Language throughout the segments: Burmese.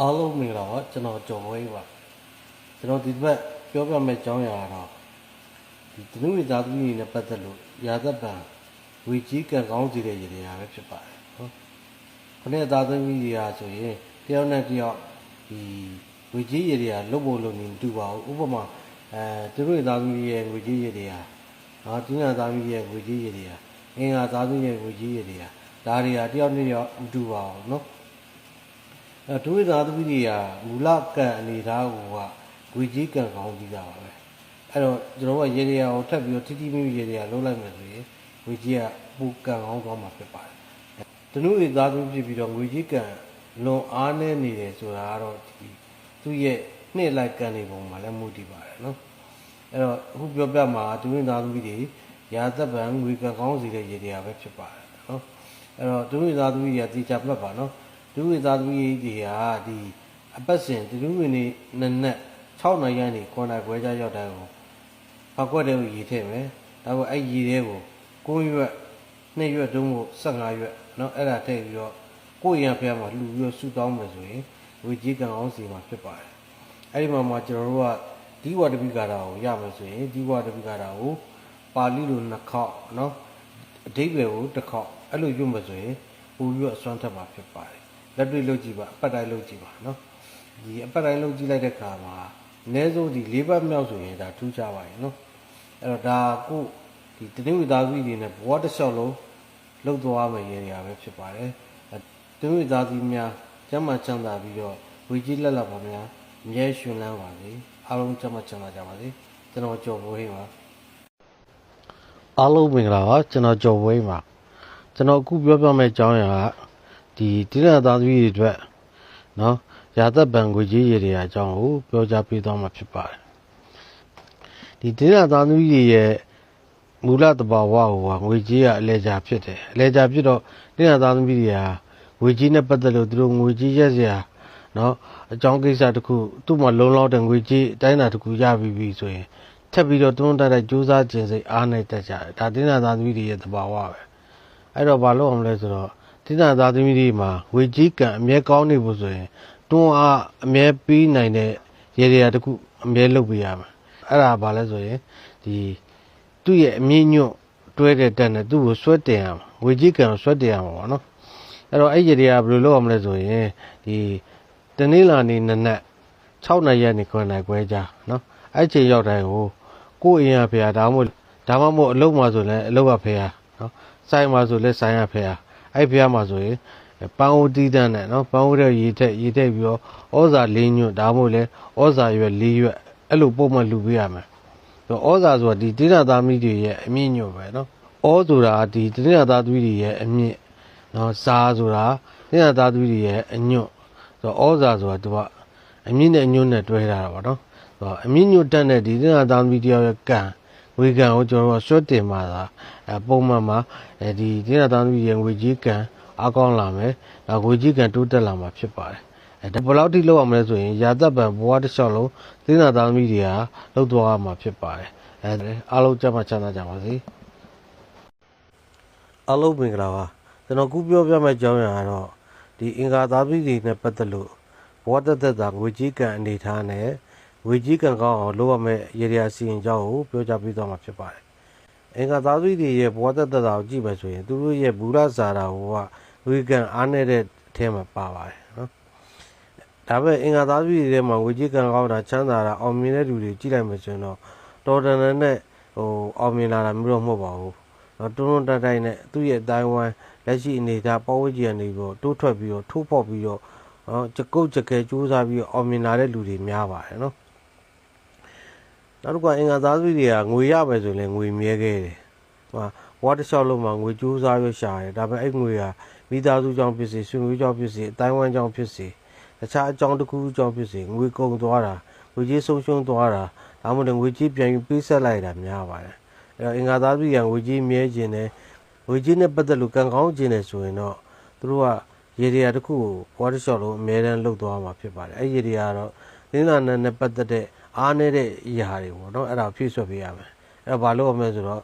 အားလုံးမင်္ဂလာပါကျွန်တော်ကျော်ဝဲပါကျွန်တော်ဒီဘက်ပြောပြမယ့်အကြောင်းအရာကတော့ဒီတနုဝိသားသမီးတွေနဲ့ပတ်သက်လို့ရာသက်ပံဝေကြီးကံကောင်းစီတဲ့ရည်ရည်ပဲဖြစ်ပါတယ်နော်ခொနဲ့သားသမီးတွေဟာဆိုရင်တယောက်နဲ့တယောက်ဒီဝေကြီးရည်ရည်လုတ်ဖို့လို့နေမတူပါဘူးဥပမာအဲသူတို့သားသမီးရဲ့ဝေကြီးရည်ရည်နော်ဒီနာသားသမီးရဲ့ဝေကြီးရည်ရည်အင်္ဂါသားသမီးရဲ့ဝေကြီးရည်ရည်ဒါတွေဟာတယောက်နဲ့တယောက်မတူပါဘူးနော် အဲဒုဝိသာသမီးတွေကမူလကံအနေထားကိုကဂွေကြီးကံကောင်းပြီးတာပါပဲအဲ့တော့ကျွန်တော်ကရေရေကိုထပ်ပြီးတော့ထိထိမိမိရေရေလုံးလိုက်မယ်ဆိုရင်ဂွေကြီးကပူကံကောင်းသွားမှာဖြစ်ပါတယ်တနုဝိသာသမီးဖြစ်ပြီးတော့ဂွေကြီးကံလွန်အားနေနေတယ်ဆိုတာကတော့ဒီသူ့ရဲ့နှစ်လိုက်ကံတွေပုံမှာလည်းမူတည်ပါတယ်နော်အဲ့တော့အခုပြောပြမှာဒုဝိသာသမီးတွေရာသက်ပံငွေကံကောင်းစီတဲ့ရေရေပဲဖြစ်ပါတယ်နော်အဲ့တော့ဒုဝိသာသမီးတွေကတိကျမှတ်ပါနော် ဒုဝိသားသမီးတွေကဒီအပတ်စဉ်ဒုဝိနေနက်နက်6နိုင်ရနေ9နိုင်ခွဲကြရောက်တိုင်းကိုဖောက်ကွက်တဲ့ကိုရေထည့်မယ်။ဒါပေမဲ့အဲ့ရေထဲကို9ရွက်2ရွက်တုံးကို15ရွက်เนาะအဲ့ဒါထည့်ပြီးတော့ကိုယ့်ရံဖျားမှာလှူပြီးတော့ဆူတောင်းမယ်ဆိုရင်ဝေကြီးကံအောင်စီမှာဖြစ်ပါတယ်။အဲ့ဒီမှာမှကျွန်တော်တို့ကဒီဝတ္တပိကာတာကိုရမယ်ဆိုရင်ဒီဝတ္တပိကာတာကိုပါဠိလိုနှစ်ခေါက်เนาะအဓိပ္ပာယ်ကိုတစ်ခေါက်အဲ့လိုရွတ်မယ်ဆိုရင်ပူရွက်အစွမ်းထက်မှာဖြစ်ပါတယ်။ လက်တွေ့လုပ်ကြည့်ပါအပတ်တိုင်းလုပ်ကြည့်ပါနော်ဒီအပတ်တိုင်းလုပ်ကြည့်လိုက်တဲ့ခါမှာအနည်းဆုံးဒီ၄ဘက်မြောက်ဆိုရင်ဒါထူးခြားပါရဲ့နော်အဲ့တော့ဒါကိုဒီတတိဝိသားစုတွေနဲ့ဘဝတစ်လျှောက်လုံးလှုပ်သွားမယ်ရည်ရပဲဖြစ်ပါတယ်တတိဝိသားစုများကျမ်းမာချမ်းသာပြီးတော့ဝေကြီးလက်လက်ပါများအမြဲရှင်လန်းပါစေအားလုံးကျမ်းမာချမ်းသာကြပါစေကျွန်တော်ကြော်ဘွေးပါအားလုံးမင်္ဂလာပါကျွန်တော်ကြော်ဘွေးပါကျွန်တော်အခုပြောပြမယ့်အကြောင်းအရာက ဒီတိရဏသားသမီးတွေအတွက်နော်ရာသက်ပံကိုကြီးရည်တွေအကြောင်းကိုပြောကြားပေးသွားမှာဖြစ်ပါတယ်ဒီတိရဏသားသမီးတွေရဲ့မူလတဘာဝကိုကငွေကြီးကအလဲကြာဖြစ်တယ်အလဲကြာဖြစ်တော့တိရဏသားသမီးတွေဟာငွေကြီးနဲ့ပတ်သက်လို့သူတို့ငွေကြီးရက်စရာနော်အကြောင်းကိစ္စတစ်ခုသူ့မှာလုံလောက်တဲ့ငွေကြီးအတိုင်းအတာတစ်ခုရပြီးပြီဆိုရင်ထပ်ပြီးတော့တွန်းတက်တဲ့ကြိုးစားခြင်းစိတ်အားနဲ့တက်ကြတယ်ဒါတိရဏသားသမီးတွေရဲ့တဘာဝပဲအဲ့တော့ဘာလို့အောင်လဲဆိုတော့ တိနာသားသမီးတွေမှာဝေကြီးကံအမြဲကောင်းနေဖို့ဆိုရင်တွန်းအားအမြဲပြီးနိုင်တဲ့ရေရေတခုအမြဲလုပ်ပေးရမယ်အဲ့ဒါဘာလဲဆိုရင်ဒီသူ့ရဲ့အမြင့်ညွတ်တွဲတဲ့တက်နဲ့သူ့ကိုဆွဲတင်ရမှာဝေကြီးကံကိုဆွဲတင်ရမှာပေါ့နော်အဲ့တော့အဲ့ရေရေကဘယ်လိုလုပ်ရမလဲဆိုရင်ဒီတနေ့လာနေနက်နက်6နိုင်ရက်နေ9နိုင်ခွဲကြာနော်အဲ့ချိန်ရောက်တိုင်းကိုကိုယ့်အိမ်ရဖေဟာဒါမှမဟုတ်ဒါမှမဟုတ်အလုပ်မှာဆိုလည်းအလုပ်ကဖေဟာနော်ဆိုင်မှာဆိုလည်းဆိုင်ရဖေဟာ အဲ့ဖះမှာဆိုရင်ပန်းအိုးတီးတန်းနဲ့နော်ပန်းအိုးတဲ့ရေထက်ရေထက်ပြီးတော့ဩဇာ၄ညွတ်ဒါမှမဟုတ်လဲဩဇာရွက်၄ရွက်အဲ့လိုပုံမှန်လူပေးရမယ်ဆိုဩဇာဆိုတာဒီတိရသားသမီးတွေရဲ့အမြင့်ညွတ်ပဲနော်ဩဆိုတာဒီတိရသားသမီးတွေရဲ့အမြင့်နော်ဇာဆိုတာတိရသားသမီးတွေရဲ့အညွတ်ဆိုဩဇာဆိုတာသူကအမြင့်နဲ့အညွတ်နဲ့တွဲထားတာပါနော်ဆိုအမြင့်ညွတ်တက်တဲ့ဒီတိရသားသမီးတယောက်ရဲ့ကံဝေကံကိုကျွန်တော်တို့ဆွတ်တင်ပါသာ အဲပုံမှန်မှာအဲဒီတိရသားသမီးရဲ့ငွေကြီးကံအကောင်းလာမယ်ဒါငွေကြီးကံတိုးတက်လာမှာဖြစ်ပါတယ်အဲဒါဘယ်လောက်ထိလောက်အောင်လဲဆိုရင်ရာသက်ပံဘဝတစ်လျှောက်လုံးတိရသားသမီးတွေဟာလှုပ်သွားရမှာဖြစ်ပါတယ်အဲအားလုံးကြမ်းမှချမ်းသာကြပါစေအားလုံးမင်္ဂလာပါကျွန်တော်ခုပြောပြမယ့်အကြောင်းအရာကတော့ဒီအင်္ဂါသားသမီးတွေနဲ့ပတ်သက်လို့ဘဝတက်သက်တာငွေကြီးကံအနေထားနဲ့ဝေကြီးကံကောင်းအောင်လုပ်ရမယ့်ရေရာစီရင်ကြောင်းကိုပြောကြားပေးသွားမှာဖြစ်ပါတယ်။ အင်္ဂါသားသမီးတွေရဲ့ဘဝတသက်တာကိုကြည့်မယ်ဆိုရင်သူတို့ရဲ့ဘူရဇာတာကိုကဝေကံအားနဲ့တဲ့အထဲမှာပါပါတယ်နော်။ဒါပေမဲ့အင်္ဂါသားသမီးတွေထဲမှာဝေကြီးကံကောင်းတာချမ်းသာတာအောင်မြင်တဲ့လူတွေကြည့်လိုက်မယ်ဆိုရင်တော့တော်တန်တန်နဲ့ဟိုအောင်မြင်လာတာမျိုးတော့မဟုတ်ပါဘူး။နော်တွန်းတွန်းတိုက်တိုက်နဲ့သူ့ရဲ့အတိုင်းဝိုင်းလက်ရှိအနေအထားပေါ်ဝကြီးကနေပြီးတော့တိုးထွက်ပြီးတော့ထိုးဖောက်ပြီးတော့နော်ကြကုတ်ကြကဲစူးစမ်းပြီးတော့အောင်မြင်လာတဲ့လူတွေများပါတယ်နော်။ နောက်တစ်ခုကအင်္ဂါသားစုတွေကငွေရမယ်ဆိုရင်ငွေမြဲခဲ့တယ်။ဟိုဝါတစ်လျှောက်လုံးမှာငွေကြိုးစားရရှာတယ်။ဒါပေမဲ့အဲ့ငွေကမိသားစုကြောင့်ဖြစ်စေဆွေမျိုးကြောင့်ဖြစ်စေအတိုင်းဝိုင်းကြောင့်ဖြစ်စေတခြားအကြောင်းတစ်ခုခုကြောင့်ဖြစ်စေငွေကုန်သွားတာငွေကြီးဆုံးရှုံးသွားတာဒါမှမဟုတ်ငွေကြီးပြန်ပြီးပေးဆက်လိုက်တာများပါတယ်။အဲ့တော့အင်္ဂါသားစုကငွေကြီးမြဲခြင်းနဲ့ငွေကြီးနဲ့ပတ်သက်လို့ကံကောင်းခြင်းနဲ့ဆိုရင်တော့သူတို့ကရေဒီယာတစ်ခုကိုဘွားတစ်လျှောက်လုံးအများတန်းလှုပ်သွားမှာဖြစ်ပါတယ်။အဲ့ရေဒီယာကတော့လင်းလာနဲ့ပတ်သက်တဲ့ အားနေတဲ့ຢာတွေပေါ့နော်အဲ့ဒါဖြည့်ဆွတ်ပေးရမယ်အဲ့တော့ဘာလို့ရမလဲဆိုတော့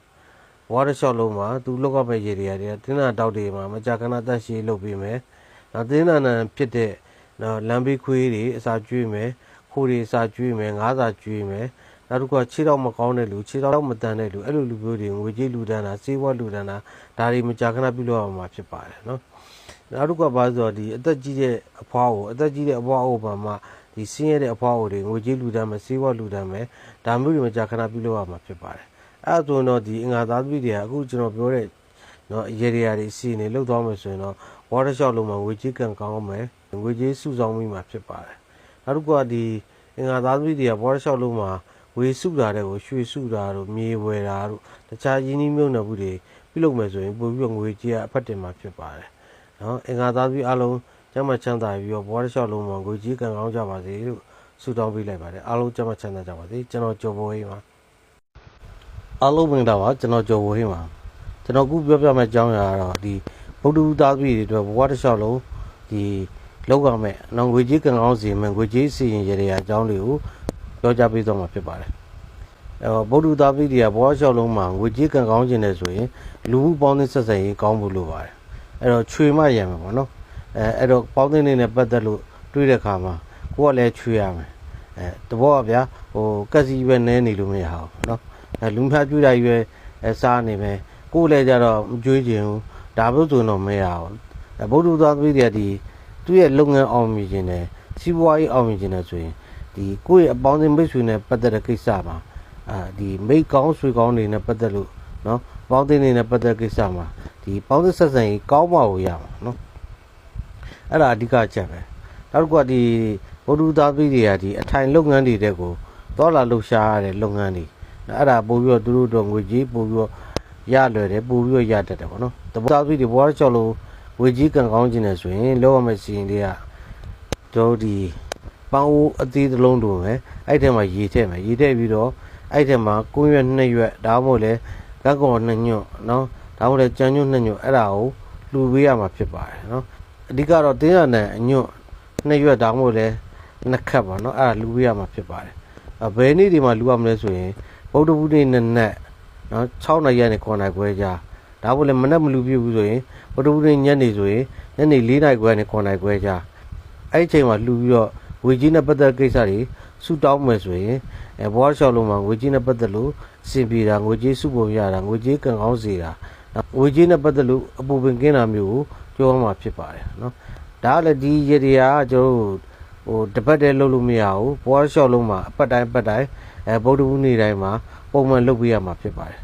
ဝါရရှော့လုံးမှာသူလောက်ကမဲ့ရေတွေရတယ်တင်းနာတောက်တွေမှာမကြာခဏတက်ရှိလုပ်ပေးမယ်နောက်တင်းနာနံဖြစ်တဲ့နော်လမ်းဘေးခွေးတွေအစာကျွေးမယ်ခိုးတွေအစာကျွေးမယ်ငါးစာကျွေးမယ်နောက်တစ်ခုကခြေတော့မကောင်းတဲ့လူခြေတော့မတန်တဲ့လူအဲ့လိုလူမျိုးတွေငွေကြေးလူဒန်းတာစေးဝါလူဒန်းတာဒါတွေမကြာခဏပြုလုပ်ရမှာဖြစ်ပါတယ်နော်နောက်တစ်ခုကဘာဆိုတော့ဒီအသက်ကြီးတဲ့အဖွားကိုအသက်ကြီးတဲ့အဖွားအိုဘာမှ ဒီဆင်းရဲတဲ့အဖွားအိုတွေငွေကြေးလူဒန်းမယ်စေးဝါလူဒန်းမယ်ဒါမျိုးတွေမကြာခဏပြုလုပ်ရမှာဖြစ်ပါတယ်အဲ့ဒါဆိုရင်တော့ဒီအင်္ဂါသားသမီးတွေကအခုကျွန်တော်ပြောတဲ့နော်ရေရီယာတွေစီနေလောက်သွားမယ်ဆိုရင်တော့ water shop လုံးမှာငွေကြေးကန်ကောင်းမယ်ငွေကြေးစုဆောင်းမိမှာဖြစ်ပါတယ်နောက်တစ်ခုကဒီအင်္ဂါသားသမီးတွေက water shop လုံးမှာဝေစုတာတဲ့ကိုရွှေစုတာတို့မြေဝယ်တာတို့တခြားရင်းနှီးမြှုပ်နှံမှုတွေပြုလုပ်မယ်ဆိုရင်ပို့ပြီးတော့ငွေကြေးကအဖက်တင်မှာဖြစ်ပါတယ်နော်အင်္ဂါသားသမီးအလုံး ကျမ်းမချမ်းသာပြီးတော့ water shop လုံးမှာငွေကြေးကန်ကောင်းကြပါစေလို့ဆုတောင်းပေးလိုက်ပါတယ်အားလုံးကျမ်းမချမ်းသာကြပါစေကျွန်တော်ကြော်ပေါ်ရေးပါအားလုံးမင်္ဂလာပါကျွန်တော်ကြော်ပေါ်ရေးပါကျွန်တော်ခုပြောပြမယ့်အကြောင်းအရာကတော့ဒီဗုဒ္ဓဦးသားသမီးတွေအတွက်ဘဝတစ်လျှောက်လုံးဒီလောက်ရမယ်။နောက်ငွေကြေးကံကောင်းစီမယ်ငွေကြေးစီရင်ရတဲ့အကြောင်းတွေကိုပြောကြားပေးသွားမှာဖြစ်ပါတယ်။အဲတော့ဗုဒ္ဓဦးသားသမီးတွေကဘဝတစ်လျှောက်လုံးမှာငွေကြေးကံကောင်းခြင်းနဲ့ဆိုရင်လူမှုပေါင်းသင်းဆက်ဆံရေးကောင်းဖို့လိုပါတယ်။အဲတော့ချွေမရံမယ်ပေါ့နော်။ အဲအဲ့တော့ပေါင်းသင်းနေနဲ့ပတ်သက်လို့တွေးတဲ့အခါမှာကိုကလည်းချွေရမယ်။အဲတဘောကဗျာဟိုကက်စီပဲနဲနေလို့မရအောင်နော်။အဲလူများကျွေးတာကြီးပဲအဲစားနေမယ်။ကိုယ်လည်းကြတော့မကျွေးခြင်းဘူး။ဒါမျိုးဆိုရင်တော့မရအောင်အဲဗုဒ္ဓသားသမီးတွေကဒီသူ့ရဲ့လုပ်ငန်းအောင်မြင်ခြင်းနဲ့စီးပွားရေးအောင်မြင်ခြင်းနဲ့ဆိုရင်ဒီကိုယ့်ရဲ့အပေါင်းအသင်းမိတ်ဆွေနဲ့ပတ်သက်တဲ့ကိစ္စမှာအာဒီမိတ်ကောင်းဆွေကောင်းတွေနဲ့ပတ်သက်လို့เนาะပေါင်းသင်းတွေနဲ့ပတ်သက်တဲ့ကိစ္စမှာဒီပေါင်းသင်းဆက်ဆံရေးကောင်းမှကိုရမှာเนาะ အဲ့ဒါအဓိကချက်ပဲနောက်တစ်ခုကဒီဗုဒ္ဓသားသမီးတွေကဒီအထိုင်လုပ်ငန်းတွေတဲ့ကိုတော်လာလှုပ်ရှားရတဲ့လုပ်ငန်းတွေအဲ့ဒါပို့ပြီးတော့သူတို့တော့ငွေကြီးပို့ပြီးတော့ရလွယ်တယ်ပို့ပြီးတော့ရတတ်တယ်ပေါ့နော်တဘောသားသမီးတွေဘွားချော်လို့ဝေကြီးကံကောင်းခြင်းနဲ့ဆိုရင်လောရမယ့်စီရင်တွေကတို့ဒီပေါင်းဦးအသေးတစ်လုံးတို့ပဲအဲ့ထဲမှာရေထည့်မယ်ရေထည့်ပြီးတော့အဲ့ထဲမှာကုန်းရွက်နှစ်ရွက်ဒါမှမဟုတ်လေကက်ကော်နှစ်ညွတ်နော်ဒါမှမဟုတ်လေကြမ်းညွတ်နှစ်ညွတ်အဲ့ဒါကိုလှူပေးရမှာဖြစ်ပါတယ်နော် အဓိကတော့တင်းရနဲ့အညွတ်နှစ်ရွက်ဒါမှမဟုတ်လေနှစ်ခတ်ပါနော်အဲ့ဒါလှူပေးရမှာဖြစ်ပါတယ်အဘယ်နေ့ဒီမှာလှူရမလဲဆိုရင်ဗုဒ္ဓဘုရားနေ့နဲ့နော်6နိုင်ရက်နဲ့9နိုင်ခွဲကြာဒါမှမဟုတ်လေမနေ့မလှူပြဘူးဆိုရင်ဗုဒ္ဓဘုရားညနေဆိုရင်ညနေ4နိုင်ခွဲနဲ့9နိုင်ခွဲကြာအဲ့ဒီအချိန်မှာလှူပြီးတော့ဝေကြီးနဲ့ပတ်သက်ကိစ္စတွေဆူတောင်းမယ်ဆိုရင်အဲဘွားလျှောက်လုံးမှာငွေကြီးနဲ့ပတ်သက်လို့စင်ပြေတာငွေကြီးစုပုံရတာငွေကြီးကံကောင်းစေတာငွေကြီးနဲ့ပတ်သက်လို့အပူပင်ကင်းတာမျိုးကို ပြောမှာဖြစ်ပါတယ်နော်ဒါကလည်းဒီရတရားကကျွန်တော်တို့ဟိုတစ်ပတ်တည်းလုပ်လို့မရဘူးဘွားလျှောက်လုံးမှာအပတ်တိုင်းပတ်တိုင်းအဲဗုဒ္ဓဘုရားနေ့တိုင်းမှာပုံမှန်လုပ်ပေးရမှာဖြစ်ပါတယ်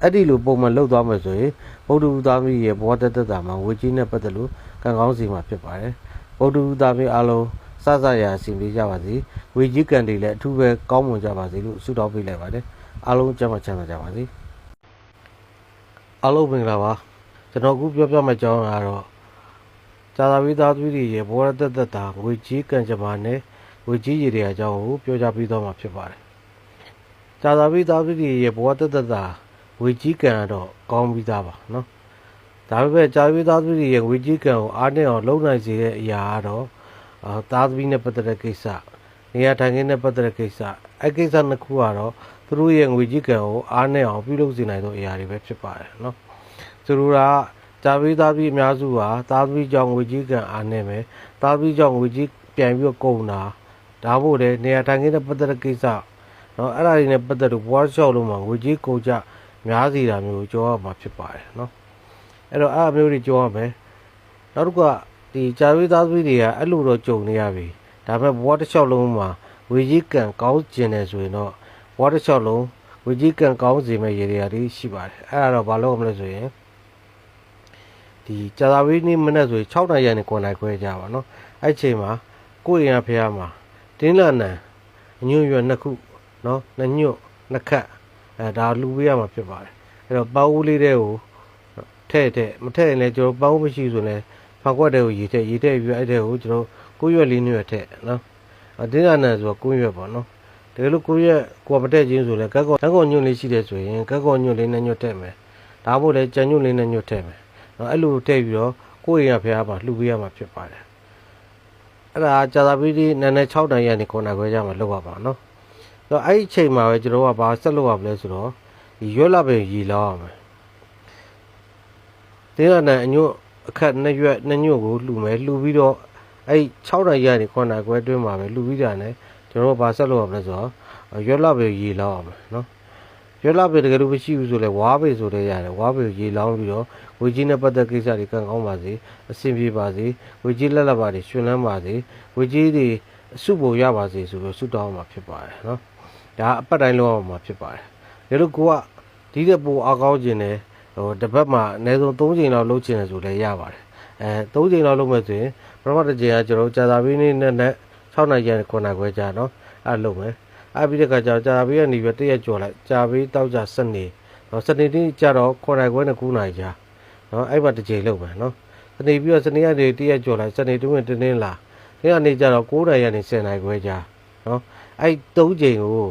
အဲ့ဒီလိုပုံမှန်လုပ်သွားမယ်ဆိုရင်ဗုဒ္ဓဘုသားမီးရဲ့ဘဝတသက်တာမှာဝေကြီးနဲ့ပတ်သက်လို့ကံကောင်းစီမှာဖြစ်ပါတယ်ဗုဒ္ဓဘုသားမီးအားလုံးစစရာအစီအပြေကြပါစေဝေကြီးကံတွေလည်းအထူးပဲကောင်းမွန်ကြပါစေလို့ဆုတောင်းပေးလိုက်ပါတယ်အားလုံးကျမ်းမှချမ်းသာကြပါစေအားလုံးမင်္ဂလာပါကျွန်တော်အခုပြောပြမယ့်အကြောင်းကတော့ ဇာတာဝိသားသမီးတွေရဲ့ဘဝတသက်တာငွေကြီးကံကြမ္မာနဲ့ငွေကြီးရည်တွေအကြောင်းကိုပြောကြပြီးတော့မှာဖြစ်ပါတယ်ဇာတာဝိသားသမီးတွေရဲ့ဘဝတသက်တာငွေကြီးကံကတော့ကောင်းပြီးသားပါနော်ဒါပေမဲ့ကြာဝိသားသမီးတွေရဲ့ငွေကြီးကံကိုအားနဲ့အောင်လုံနိုင်စေတဲ့အရာကတော့အာသားသမီးနဲ့ပတ်သက်တဲ့ကိစ္စနေရာထိုင်ခင်းနဲ့ပတ်သက်တဲ့ကိစ္စအဲကိစ္စနှစ်ခုကတော့သူတို့ရဲ့ငွေကြီးကံကိုအားနဲ့အောင်ပြုလုပ်စေနိုင်သောအရာတွေပဲဖြစ်ပါတယ်နော်သူတို့က ကြာဝိသားသမီးအများစုဟာသားသမီးကြောင့်ငွေကြီးကံအားနဲ့မယ်သားသမီးကြောင့်ငွေကြီးပြန်ပြီးတော့ကုန်တာဒါမို့လေနေရာထိုင်ခင်းနဲ့ပတ်သက်တဲ့ကိစ္စနော်အဲ့ဒါတွေနဲ့ပတ်သက်လို့ဘွားလျှောက်လုံးမှာငွေကြီးကုန်ကြများစီတာမျိုးကြောရမှာဖြစ်ပါတယ်နော်အဲ့တော့အဲ့အမျိုးတွေကြောရမယ်နောက်တစ်ခုကဒီဂျာဝေးသားသမီးတွေကအဲ့လိုတော့ကြုံနေရပြီဒါပေမဲ့ဘဝတစ်လျှောက်လုံးမှာဝေကြီးကံကောင်းကျင်တယ်ဆိုရင်တော့ဘဝတစ်လျှောက်လုံးဝေကြီးကံကောင်းစေမဲ့ရေရာတွေရှိပါတယ်အဲ့ဒါတော့ဘာလို့မလဲဆိုရင် ဒီကြာသာဝေးနေ့မနေ့ဆိုရင်6နိုင်ရနေ9နိုင်ခွဲကြပါနော်အဲ့ချိန်မှာကိုယ့်ရင်ဖះမှာတင်းလာနံအညွန့်ရွယ်နှစ်ခုနော်နှစ်ညွတ်နှစ်ခတ်အဲဒါလူပေးရမှာဖြစ်ပါတယ်အဲ့တော့ပေါဦးလေးတဲ့ကိုထဲ့တဲ့မထဲ့ရင်လည်းကျွန်တော်ပေါဦးမရှိဆိုရင်ဖောက်ကွက်တဲ့ကိုရေထည့်ရေထည့်ပြီးအဲ့တဲ့ကိုကျွန်တော်ကိုရွက်လေးညွတ်ထည့်နော်အတင်းအနံဆိုတော့ကိုရွက်ပေါ့နော်တကယ်လို့ကိုရွက်ကိုမထည့်ခြင်းဆိုလည်းကက်ကောကက်ကောညွတ်လေးရှိတယ်ဆိုရင်ကက်ကောညွတ်လေးနဲ့ညွတ်ထည့်မယ်ဒါမှမဟုတ်လည်းကြံညွတ်လေးနဲ့ညွတ်ထည့်မယ် နော်အဲ့လိုထည့်ပြီးတော့ကိုယ့်ရင်ရဖះပါလှူပေးရမှာဖြစ်ပါတယ်အဲ့ဒါကြာသာပီးဒီနန်းနဲ့6တန်ရက်နေ9နာခွဲကြမှာလောက်ပါပါနော်တော့အဲ့ဒီအချိန်မှာပဲကျွန်တော်ကဘာဆက်လုပ်ရမလဲဆိုတော့ဒီရွက်လာပင်ရီလောက်ရမယ်တင်းရနံအညွတ်အခက်နှစ်ရွက်နှစ်ညွတ်ကိုလှူမယ်လှူပြီးတော့အဲ့6နိုင်ရနေ9နိုင်ခွဲအတွင်းမှာပဲလူပြီးတာနဲ့ကျွန်တော်တို့ဘာဆက်လုပ်ရမလဲဆိုတော့ရွက်လာပဲရေလောင်းအောင်မယ်နော် ရွက်လာပဲတကယ်လို့မရှိဘူးဆိုလဲဝါးပဲဆိုလဲရတယ်ဝါးပဲရေလောင်းပြီးတော့ဝေကြီးနဲ့ပတ်သက်ကိစ္စတွေကံကောင်းပါစေအဆင်ပြေပါစေဝေကြီးလက်လက်ပါတွေရှင်လန်းပါစေဝေကြီးတွေအစုပုံရပါစေဆိုပြီးဆုတောင်းမှာဖြစ်ပါတယ်နော်ဒါအပတ်တိုင်းလုပ်ရမှာဖြစ်ပါတယ်ဒါလို့ကိုကဒီတဲ့ပိုအားကောင်းခြင်းနဲ့ဟိုတစ်ပတ်မှာအနည်းဆုံး3ချိန်လောက်လုပ်ချင်တယ်ဆိုလဲရပါတယ်အဲ3ချိန်လောက်လုပ်မယ်ဆိုရင်ပထမတစ်ချိန်ကကျွန်တော်ကြာသာပင်းနေ့နဲ့6နိုင်ရ9နိုင်ခွဲကြာနော်အဲ့လုပ်မယ် အဲ့ပြီးတဲ့ခါကျတော့ကြာသာပင်းကနေပြီးတရက်ကြော်လိုက်ကြာပြီးတောက်ကြစနေနော်စနေနေ့ကျတော့9နိုင်ခွဲနဲ့9နိုင်ကြာနော်အဲ့မှာတစ်ချိန်လုပ်မယ်နော်စနေပြီးတော့စနေကနေတရက်ကြော်လိုက်စနေတွင်းတင်းတင်းလာဒီကနေကျတော့9နိုင်ရနေ10နိုင်ခွဲကြာနော်အဲ့3ချိန်ကို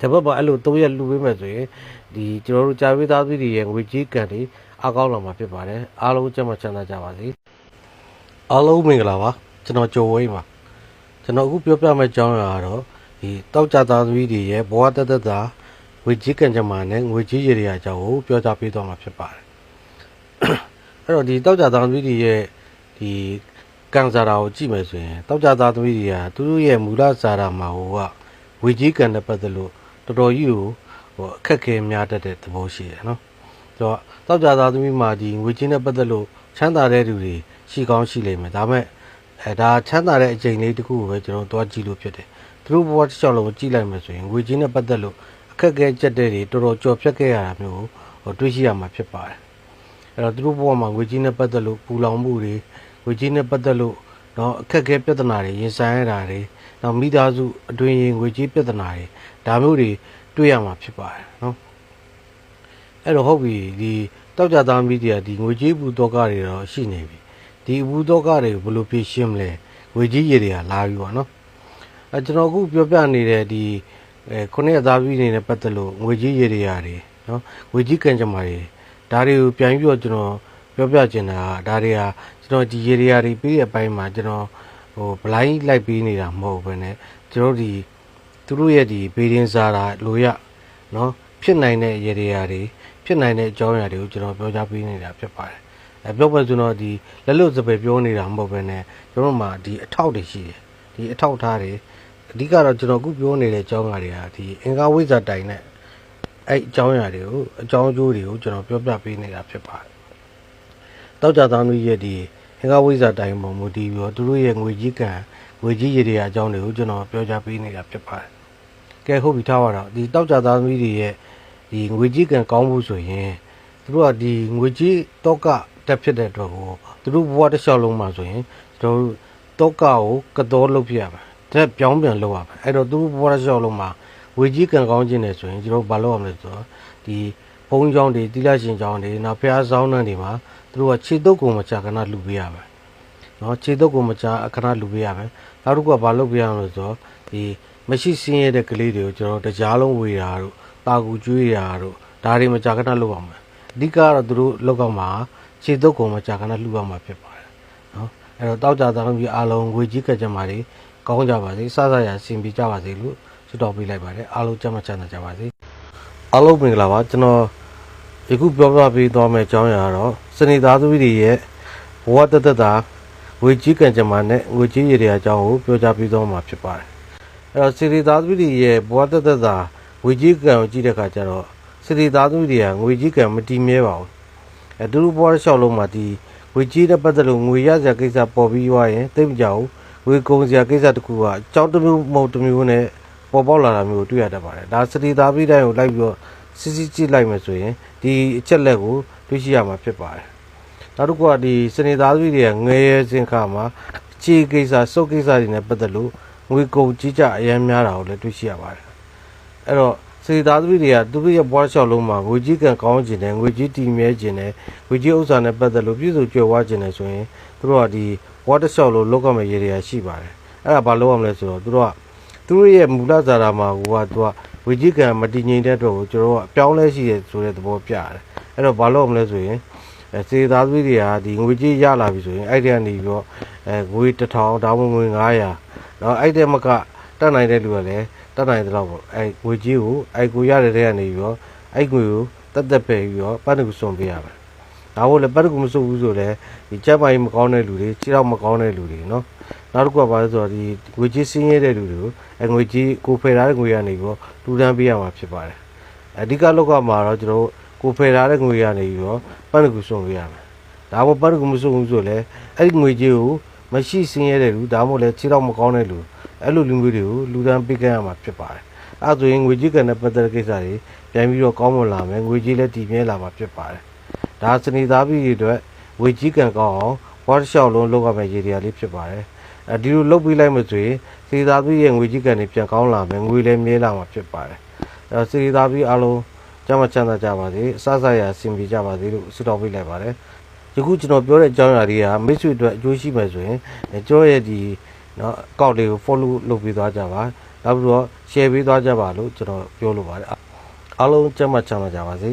တပတ်ပေါ်အဲ့လို3ရက်လူပေးမယ်ဆိုရင်ဒီကျွန်တော်တို့ကြာပြီးသားသူတွေရဲ့ငွေကြီးကန်တွေအကောက်လာမှာဖြစ်ပါတယ်အားလုံးကျန်းမာချမ်းသာကြပါစေအားလုံးမင်္ဂလာပါကျွန်တော်ကြိုဝိမ်းပါကျွန်တော်အခုပြောပြမယ့်အကြောင်းအရာကတော့ ဒီတောက်ကြသားသမီးတွေရဲ့ဘဝတသက်တာငွေကြီးကန်ကြမှာနဲ့ငွေကြီးရည်ရအကြောင်းကိုပြောကြားပေးသွားမှာဖြစ်ပါတယ်အဲ့တော့ဒီတောက်ကြသားသမီးတွေရဲ့ဒီကံစားတာကိုကြည့်မယ်ဆိုရင်တောက်ကြသားသမီးတွေကသူတို့ရဲ့မူလစားတာမှာဟိုကဝေကြီးကံနဲ့ပတ်သက်လို့တော်တော်ကြီးကိုဟိုအခက်အခဲများတတ်တဲ့သဘောရှိတယ်နော်ဆိုတော့တောက်ကြသားသမီးမှာဒီငွေကြီးနဲ့ပတ်သက်လို့ချမ်းသာတဲ့သူတွေရှိကောင်းရှိလိမ့်မယ်ဒါပေမဲ့အဲဒါချမ်းသာတဲ့အချိန်လေးတစ်ခုကိုပဲကျွန်တော်တွားကြည့်လို့ဖြစ်တယ် သူတို့ဘဝတစ်လျှောက်လုံးကိုကြည့်လိုက်မယ်ဆိုရင်ငွေကြီးနဲ့ပတ်သက်လို့အခက်အခဲကြက်တဲ့တွေတော်တော်ကြော်ဖြတ်ခဲ့ရတာမျိုးကိုဟိုတွေးရှိရမှာဖြစ်ပါတယ်အဲ့တော့သူတို့ဘဝမှာငွေကြီးနဲ့ပတ်သက်လို့ပူလောင်မှုတွေငွေကြီးနဲ့ပတ်သက်လို့တော့အခက်အခဲပြဿနာတွေရင်ဆိုင်ရတာတွေနောက်မိသားစုအတွင်းရင်ငွေကြီးပြဿနာတွေဒါမျိုးတွေတွေ့ရမှာဖြစ်ပါတယ်နော်အဲ့တော့ဟုတ်ပြီဒီတောက်ကြသားမိဒီယာဒီငွေကြီးဘူးတော့ကတွေတော့ရှိနေပြီဒီဘူးတော့ကတွေကိုဘယ်လိုဖြေရှင်းမလဲငွေကြီးရည်တွေကလာပြီပေါ့နော် အဲကျွန်တော်အခုပြောပြနေတဲ့ဒီအဲခုနှစ်သားပြီးနေတဲ့ပတ်သက်လို့ငွေကြီးရည်တွေရတယ်နော်ငွေကြီးကံကြမ္မာတွေဒါတွေကိုပြန်ပြီးတော့ကျွန်တော်ပြောပြချင်တာကဒါတွေကကျွန်တော်ဒီရည်တွေတွေပြီးတဲ့အပိုင်းမှာကျွန်တော်ဟိုဘလိုင်းလိုက်ပြီးနေတာမဟုတ်ဘဲနဲ့ကျွန်တော်ဒီသူတို့ရဲ့ဒီဘေးရင်းစားတာလိုရနော်ဖြစ်နိုင်တဲ့ရည်တွေတွေဖြစ်နိုင်တဲ့အကြောင်းအရာတွေကိုကျွန်တော်ပြောကြားပေးနေတာဖြစ်ပါတယ်အဲပြောပဲဆိုတော့ဒီလက်လွတ်စပယ်ပြောနေတာမဟုတ်ဘဲနဲ့ကျွန်တော်မှဒီအထောက်တွေရှိတယ်ဒီအထောက်ထားတွေ အဓိကတော့ကျွန်တော်အခုပြောနေတဲ့အကြောင်းအရာတွေကဒီအင်္ဂါဝိဇ္ဇာတိုင်နဲ့အဲ့အကြောင်းအရာတွေကိုအကြောင်းအကျိုးတွေကိုကျွန်တော်ပြောပြပေးနေတာဖြစ်ပါတယ်တောက်ကြသားမျိုးရဲ့ဒီအင်္ဂါဝိဇ္ဇာတိုင်ပုံမူတည်ပြီးတော့သူတို့ရဲ့ငွေကြီးကံငွေကြီးရည်တွေအကြောင်းတွေကိုကျွန်တော်ပြောကြားပေးနေတာဖြစ်ပါတယ်ကဲဟုတ်ပြီထားပါတော့ဒီတောက်ကြသားသမီးတွေရဲ့ဒီငွေကြီးကံကောင်းမှုဆိုရင်သူတို့ကဒီငွေကြီးတော့ကတက်ဖြစ်တဲ့အတွက်ကိုသူတို့ဘဝတစ်လျှောက်လုံးမှာဆိုရင်ကျွန်တော်တို့တော့ကကိုကတော်လုပ်ပြရပါ တက်ပြောင်းပြန်လုပ်ရပါအဲ့တော့သူတို့ဘဝတစ်လျှောက်လုံးမှာငွေကြီးကံကောင်းခြင်းနေဆိုရင်ကျွန်တော်ဘာလုပ်ရမလဲဆိုတော့ဒီဘုံကြောင်းတွေတိလရှင်ကြောင်းတွေနောက်ဖျားဆောင်နှံတွေမှာသူတို့ကခြေတုပ်ကိုမချခဏလူပေးရပါနော်ခြေတုပ်ကိုမချအခဏလူပေးရမယ်နောက်တစ်ခုကဘာလုပ်ပြရမလဲဆိုတော့ဒီမရှိစင်းရတဲ့ကလေးတွေကိုကျွန်တော်တရားလုံးဝေတာတို့တာကူကျွေးတာတို့ဒါတွေမကြခဏလုပ်အောင်မယ်အဓိကကတော့သူတို့လောက်ကမှာခြေတုပ်ကိုမကြခဏလှူအောင်မှာဖြစ်ပါတယ်နော်အဲ့တော့တောက်ကြသားပြီးအားလုံးငွေကြီးကကြမှာတွေ ကောင်းကြပါစေစစရဆင်ပြကြပါစေလို့ဆုတောင်းပေးလိုက်ပါတယ်အားလုံးကျမ်းမချမ်းသာကြပါစေအားလုံးမင်္ဂလာပါကျွန်တော်ယခုပြောပြပေးသွားမယ့်အကြောင်းအရာကတော့စနေသားသမီးတွေရဲ့ဘဝတသက်တာငွေကြီးကံကြမ္မာနဲ့ငွေကြီးရည်တွေအကြောင်းကိုပြောကြားပေးသွားမှာဖြစ်ပါတယ်အဲ့တော့စနေသားသမီးတွေရဲ့ဘဝတသက်တာငွေကြီးကံကိုကြည့်တဲ့အခါကျတော့စနေသားသမီးတွေကငွေကြီးကံမတည်မြဲပါဘူးအဲသူတို့ဘဝတစ်လျှောက်လုံးမှာဒီငွေကြီးတဲ့ပတ်သက်လို့ငွေရစရာကိစ္စပေါ်ပြီးသွားရင်သိမကြောက်ဘူး ငွေကုန်စရာကိစ္စတခုကအကြောင်းတစ်မျိုးမဟုတ်တစ်မျိုးနဲ့ပေါ်ပေါက်လာတာမျိုးတွေ့ရတတ်ပါတယ်ဒါစနေသားပြီးတိုင်းကိုလိုက်ပြီးတော့စစ်စစ်ကြည့်လိုက်မယ်ဆိုရင်ဒီအချက်လက်ကိုတွေ့ရှိရမှာဖြစ်ပါတယ်နောက်တစ်ခုကဒီစနေသားသမီးတွေကငွေရဲစင်ခါမှာခြေကိစ္စစုပ်ကိစ္စတွေနဲ့ပတ်သက်လို့ငွေကုန်ကြီးကြအများများတာကိုလည်းတွေ့ရှိရပါတယ်အဲ့တော့ စေသားသမီးတွေကသူတို့ရဲ့ဘွားလျှောက်လုံးမှာငွေကြီးကံကောင်းခြင်းနဲ့ငွေကြီးတည်မြဲခြင်းနဲ့ငွေကြီးဥစ္စာနဲ့ပတ်သက်လို့ပြည့်စုံကြွယ်ဝခြင်းနဲ့ဆိုရင်သူတို့ကဒီဘွားတစ်လျှောက်လုံးလောက်ကမဲ့ရေတွေကရှိပါတယ်အဲ့ဒါဘာလုပ်ရမလဲဆိုတော့သူတို့ကသူတို့ရဲ့မူလဇာတာမှာကသူကငွေကြီးကံမတည်ငြိမ်တဲ့အတွက်ကိုကျွန်တော်ကအပြောင်းလဲရှိတယ်ဆိုတဲ့သဘောပြရတယ်အဲ့တော့ဘာလုပ်ရမလဲဆိုရင်စေသားသမီးတွေကဒီငွေကြီးရလာပြီဆိုရင်အဲ့ဒီကနေပြီးတော့အဲငွေ1000ဒါမှငွေ900နော်အဲ့ဒီမကတတ်နိုင်တဲ့လူကလည်း တတ်နိုင်တဲ့တော့ပေါ့အဲငွေကြီးကိုအဲကိုရတဲ့တဲ့ကနေပြီးတော့အဲငွေကိုတက်တက်ပဲပြီးတော့ပတ်နေကိုစွန်ပေးရမယ်ဒါမို့လဲပတ်တကူမစုပ်ဘူးဆိုလဲဒီချက်ပိုင်းမကောင်းတဲ့လူတွေခြေထောက်မကောင်းတဲ့လူတွေနော်နောက်တစ်ခုကဘာလဲဆိုတော့ဒီငွေကြေးစင်းရဲတဲ့လူတွေကိုအဲငွေကြေးကိုဖယ်ထားတဲ့ငွေကနေပြီးတော့လူတန်းပေးရမှာဖြစ်ပါတယ်အဓိကလောက်ကမှာတော့ကျွန်တော်တို့ကိုဖယ်ထားတဲ့ငွေကနေပြီးတော့ပတ်တကူစုံပေးရမယ်ဒါမို့ပတ်တကူမစုပ်ဘူးဆိုလဲအဲ့ဒီငွေကြေးကိုမရှိစင်းရဲတဲ့လူဒါမှမဟုတ်လဲခြေထောက်မကောင်းတဲ့လူ အဲ့လိုလူမျိုးတွေကိုလူတန်းပေးကြရမှာဖြစ်ပါတယ်အဲဒါဆိုရင်ငွေကြေးကန်တဲ့ပတ်သက်တဲ့ကိစ္စတွေပြန်ပြီးတော့ကောင်းမွန်လာမယ်ငွေကြေးလည်းတည်မြဲလာမှာဖြစ်ပါတယ်ဒါစနေသားပြည်တွေအတွက်ငွေကြေးကန်ကောင်းအောင်ဝါတစ်လျှောက်လုံးလုပ်ရမယ့်ရည်ရည်လေးဖြစ်ပါတယ်အဲဒီလိုလုပ်ပြီးလိုက်မှဆိုရင်စနေသားပြည်ရဲ့ငွေကြေးကန်တွေပြန်ကောင်းလာမယ်ငွေလည်းမြဲလာမှာဖြစ်ပါတယ်အဲစနေသားပြည်အားလုံးကျမ်းမချမ်းသာကြပါစေအစစရအဆင်ပြေကြပါစေလို့ဆုတောင်းပေးလိုက်ပါတယ်ယခုကျွန်တော်ပြောတဲ့အကြောင်းအရာတွေကမိတ်ဆွေအတွက်အကျိုးရှိမယ်ဆိုရင်အဲကျောရဲ့ဒီ နော်အကောင့်တွေကို follow လုပ်ပေးသွားကြပါနောက်ပြီးတော့ share ပေးသွားကြပါလို့ကျွန်တော်ပြောလိုပါတယ်အားလုံးကျမ်းမာချမ်းသာကြပါစေ